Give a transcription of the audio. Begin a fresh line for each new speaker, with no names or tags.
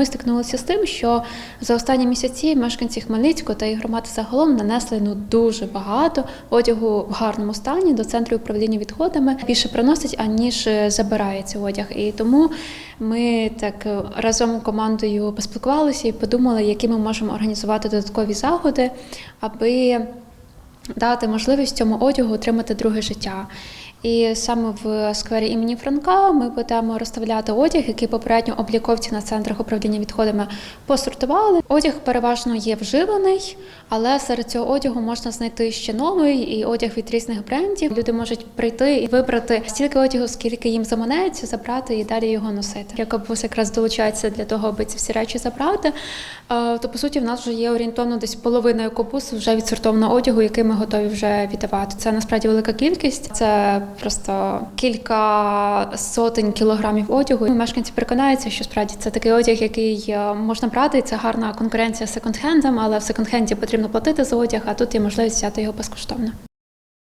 Ми стикнулися з тим, що за останні місяці мешканці Хмельницького та і громади загалом нанесли ну дуже багато одягу в гарному стані до центру управління відходами. Більше приносить аніж е, забирає цей одяг. І тому ми так е, разом командою поспілкувалися і подумали, які ми можемо організувати додаткові заходи, аби дати можливість цьому одягу отримати друге життя. І саме в сквері імені Франка ми будемо розставляти одяг, який попередньо обліковці на центрах управління відходами посортували. Одяг переважно є вживаний, але серед цього одягу можна знайти ще новий і одяг від різних брендів. Люди можуть прийти і вибрати стільки одягу, скільки їм заманеться, забрати і далі його носити. Якобус якраз долучається для того, аби ці всі речі забрати. Е, То по суті, в нас вже є орієнтовно десь половина екобусу вже відсортованого одягу, який ми готові вже віддавати. Це насправді велика кількість. Це просто кілька сотень кілограмів одягу. Мешканці переконаються, що справді це такий одяг, який е, можна брати. Це гарна конкуренція з секонд-хендом, але в секонд-хенді потрібно платити за одяг, а тут є можливість взяти його безкоштовно.